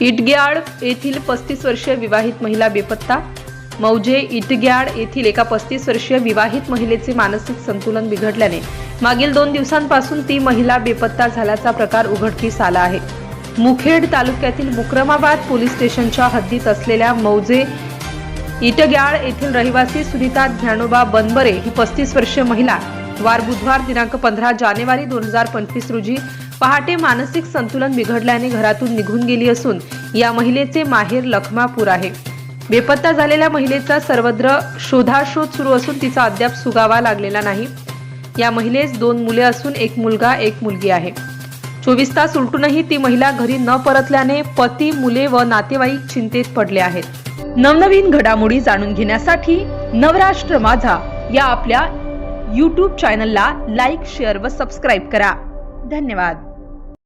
इटग्याड येथील पस्तीस वर्षीय विवाहित महिला बेपत्ता मौजे इटग्याड येथील एका पस्तीस वर्षीय विवाहित महिलेचे मानसिक संतुलन बिघडल्याने मागील दोन दिवसांपासून ती महिला बेपत्ता झाल्याचा प्रकार उघडकीस आला आहे. मुखेड तालुक्यातील मुक्रमाबाद पोलीस स्टेशनच्या हद्दीत असलेल्या मौजे इटग्याळ येथील रहिवासी सुनीता ज्ञानोबा बनबरे ही पस्तीस वर्षीय महिला वार बुधवार दिनांक पंधरा जानेवारी दोन हजार पंचवीस रोजी पहाटे मानसिक संतुलन बिघडल्याने घरातून निघून गेली असून या महिलेचे माहेर लखमापूर आहे. बेपत्ता झालेल्या महिलेचा सर्वत्र शोधाशोध सुरू असून तिचा अद्याप सुगावा लागलेला नाही. या महिलेस दोन मुले असून एक मुलगा एक मुलगी आहे. चोवीस तास उलटूनही ती महिला घरी न परतल्याने पती मुले व नातेवाईक चिंतेत पडले आहेत. नवनवीन घडामोडी जाणून घेण्यासाठी नवराष्ट्र माझा या आपल्या यूट्यूब चॅनलला लाईक शेअर व सबस्क्राईब करा. धन्यवाद.